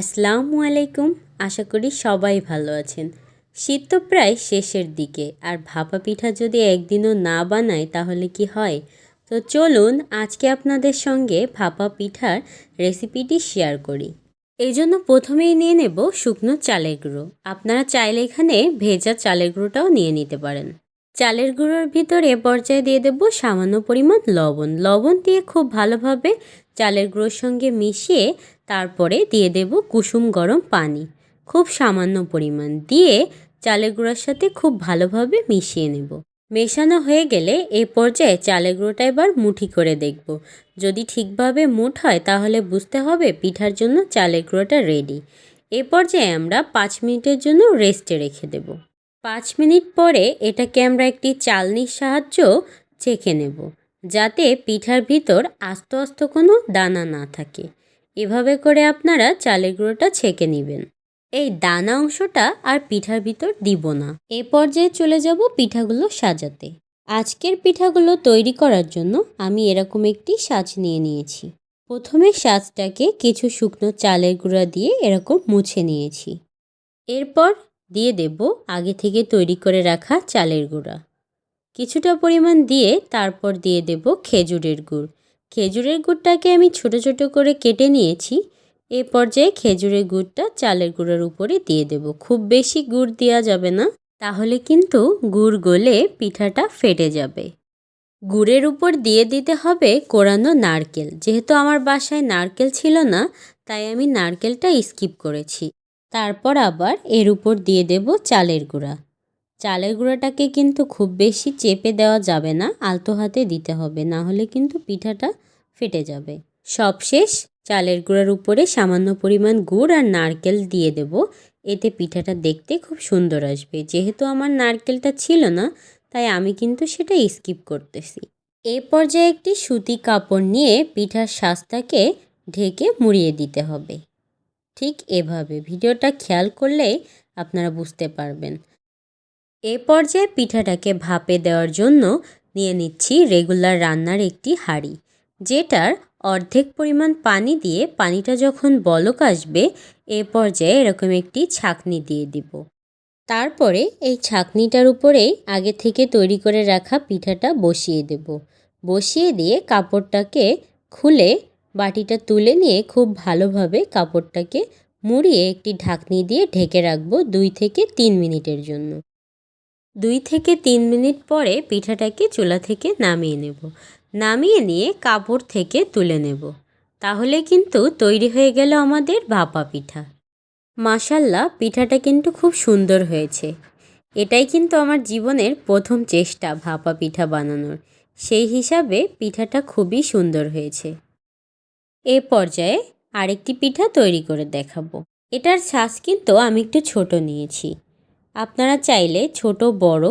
আসসালামু আলাইকুম। আশা করি সবাই ভালো আছেন। শীত তো প্রায় শেষের দিকে, আর ভাপা পিঠা যদি একদিনও না বানাই তাহলে কি হয়? তো চলুন আজকে আপনাদের সঙ্গে ভাপা পিঠার রেসিপিটি শেয়ার করি। এই জন্য প্রথমেই নিয়ে নেব শুকনো চালের গুঁড়ো। আপনারা চাইলে এখানে ভেজা চালের গুঁড়োটাও নিয়ে নিতে পারেন। চালের গুঁড়োর ভিতর পর্যায়ে দিয়ে দেব সামান্য পরিমাণ লবণ। লবণ দিয়ে খুব ভালোভাবে চালের গুঁড়োর সঙ্গে মিশিয়ে তারপরে দিয়ে দেব কুসুম গরম পানি। খুব সামান্য পরিমাণ দিয়ে চালের গুঁড়োর সাথে খুব ভালোভাবে মিশিয়ে নেব। মেশানো হয়ে গেলে এ পর্যায়ে চালের গুঁড়োটা এবার মুঠি করে দেখব। যদি ঠিকভাবে মুঠ হয় তাহলে বুঝতে হবে পিঠার জন্য চালের গুঁড়োটা রেডি এ পর্যায়ে আমরা পাঁচ মিনিটের জন্য রেস্টে রেখে দেব। পাঁচ মিনিট পরে এটাকে আমরা একটি চালনির সাহায্য চেখে নেব, যাতে পিঠার ভিতর আস্ত আস্ত কোনো দানা না থাকে। এভাবে করে আপনারা চালের গুঁড়োটা ছেঁকে নেবেন। এই দানা অংশটা আর পিঠার ভিতর দিব না। এ পর্যায়ে চলে যাব পিঠাগুলো সাজাতে। আজকের পিঠাগুলো তৈরি করার জন্য আমি এরকম একটি সাজ নিয়ে নিয়েছি। প্রথমে সাজটাকে কিছু শুকনো চালের গুঁড়া দিয়ে এরকম মুছে নিয়েছি। এরপর দিয়ে দেব আগে থেকে তৈরি করে রাখা চালের গুঁড়া। কিছুটা পরিমাণ দিয়ে তারপর দিয়ে দেব খেজুরের গুড়। খেজুরের গুড়টাকে আমি ছোট ছোট করে কেটে নিয়েছি। এ পর্যায়ে খেজুরের গুড়টা চালের গুঁড়োর উপরে দিয়ে দেব। খুব বেশি গুড় দেওয়া যাবে না, তাহলে কিন্তু গুড় গলে পিঠাটা ফেটে যাবে। গুড়ের উপর দিয়ে দিতে হবে কোরানো নারকেল। যেহেতু আমার বাসায় নারকেল ছিল না, তাই আমি নারকেলটা স্কিপ করেছি। তারপর আবার এর উপর দিয়ে দেব চালের গুঁড়া। চালের গুঁড়াটাকে কিন্তু খুব বেশি চেপে দেওয়া যাবে না, আলতো হাতে দিতে হবে, না হলে কিন্তু পিঠাটা ফেটে যাবে। সবশেষ চালের গুঁড়ার উপরে সামান্য পরিমাণ গুড় আর নারকেল দিয়ে দেব। এতে পিঠাটা দেখতে খুব সুন্দর আসবে। যেহেতু আমার নারকেলটা ছিল না, তাই আমি কিন্তু সেটা স্কিপ করতেছি। এ পর্যায়ে একটি সুতি কাপড় নিয়ে পিঠার শ্বাসটাকে ঢেকে মুড়িয়ে দিতে হবে। ঠিক এভাবে। ভিডিওটা খেয়াল করলেই আপনারা বুঝতে পারবেন। এ পর্যায়ে পিঠাটাকে ভাপে দেওয়ার জন্য নিয়ে নিচ্ছি রেগুলার রান্নার একটি হাঁড়ি, যেটার অর্ধেক পরিমাণ পানি দিয়ে পানিটা যখন বলক আসবে, এ পর্যায়ে এরকম একটি ছাকনি দিয়ে দিব। তারপরে এই ছাকনিটার উপরেই আগে থেকে তৈরি করে রাখা পিঠাটা বসিয়ে দেব। বসিয়ে দিয়ে কাপড়টাকে খুলে বাটিটা তুলে নিয়ে খুব ভালোভাবে কাপড়টাকে মুড়িয়ে একটি ঢাকনি দিয়ে ঢেকে রাখব দুই থেকে তিন মিনিটের জন্য। দুই থেকে তিন মিনিট পরে পিঠাটাকে চুলা থেকে নামিয়ে নেব। নামিয়ে নিয়ে কাপড় থেকে তুলে নেব। তাহলে কিন্তু তৈরি হয়ে গেল আমাদের ভাপা পিঠা। মাসাল্লাহ পিঠাটা কিন্তু খুব সুন্দর হয়েছে। এটাই কিন্তু আমার জীবনের প্রথম চেষ্টা ভাপা পিঠা বানানোর। সেই হিসাবে পিঠাটা খুবই সুন্দর হয়েছে। এ পর্যায়ে আরেকটি পিঠা তৈরি করে দেখাবো। এটার শ্বাস কিন্তু আমি একটু ছোট নিয়েছি। আপনারা চাইলে ছোট, বড়,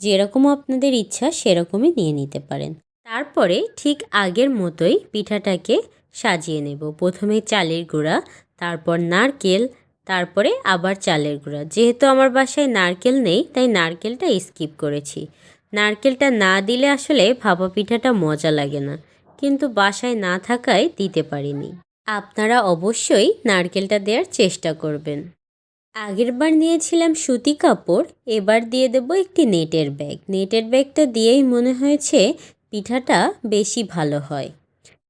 যেরকম আপনাদের ইচ্ছা সেরকমই নিয়ে নিতে পারেন। তারপরে ঠিক আগের মতোই পিঠাটাকে সাজিয়ে নেব। প্রথমে চালের গুঁড়া, তারপর নারকেল, তারপরে আবার চালের গুঁড়া। যেহেতু আমার বাসায় নারকেল নেই, তাই নারকেলটা স্কিপ করেছি। নারকেলটা না দিলে আসলে ভাপা পিঠাটা মজা লাগে না। কিন্তু বাসায় না থাকায় দিতে পারিনি। আপনারা অবশ্যই নারকেলটা দেওয়ার চেষ্টা করবেন। আগের বার নিয়েছিলাম সুতি কাপড়, এবার দিয়ে দেবো একটি নেটের ব্যাগ। নেটের ব্যাগটা দিয়েই মনে হয়েছে পিঠাটা বেশি ভালো হয়।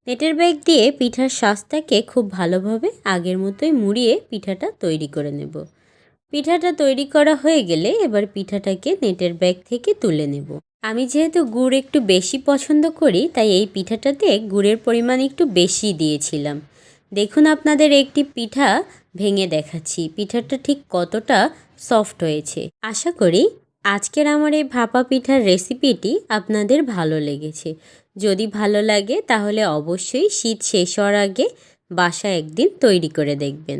নেটের ব্যাগ দিয়ে পিঠার শ্বাসটাকে খুব ভালোভাবে আগের মতোই মুড়িয়ে পিঠাটা তৈরি করে নেব। পিঠাটা তৈরি করা হয়ে গেলে এবার পিঠাটাকে নেটের ব্যাগ থেকে তুলে নেব। আমি যেহেতু গুড় একটু বেশি পছন্দ করি, তাই এই পিঠাটাতে গুড়ের পরিমাণ একটু বেশি দিয়েছিলাম। দেখুন আপনাদের একটি পিঠা ভেঙে দেখাচ্ছি। পিঠাটা ঠিক কতটা সফট হয়েছে। আশা করি আজকের আমার এই ভাপা পিঠার রেসিপিটি আপনাদের ভালো লেগেছে। যদি ভালো লাগে তাহলে অবশ্যই শীত শেষ হওয়ার আগে বাসা একদিন তৈরি করে দেখবেন।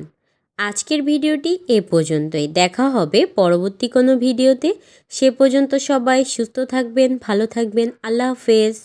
আজকের ভিডিওটি এ পর্যন্তই। দেখা হবে পরবর্তী কোনো ভিডিওতে। সে পর্যন্ত সবাই সুস্থ থাকবেন, ভালো থাকবেন। আল্লাহ হাফেজ।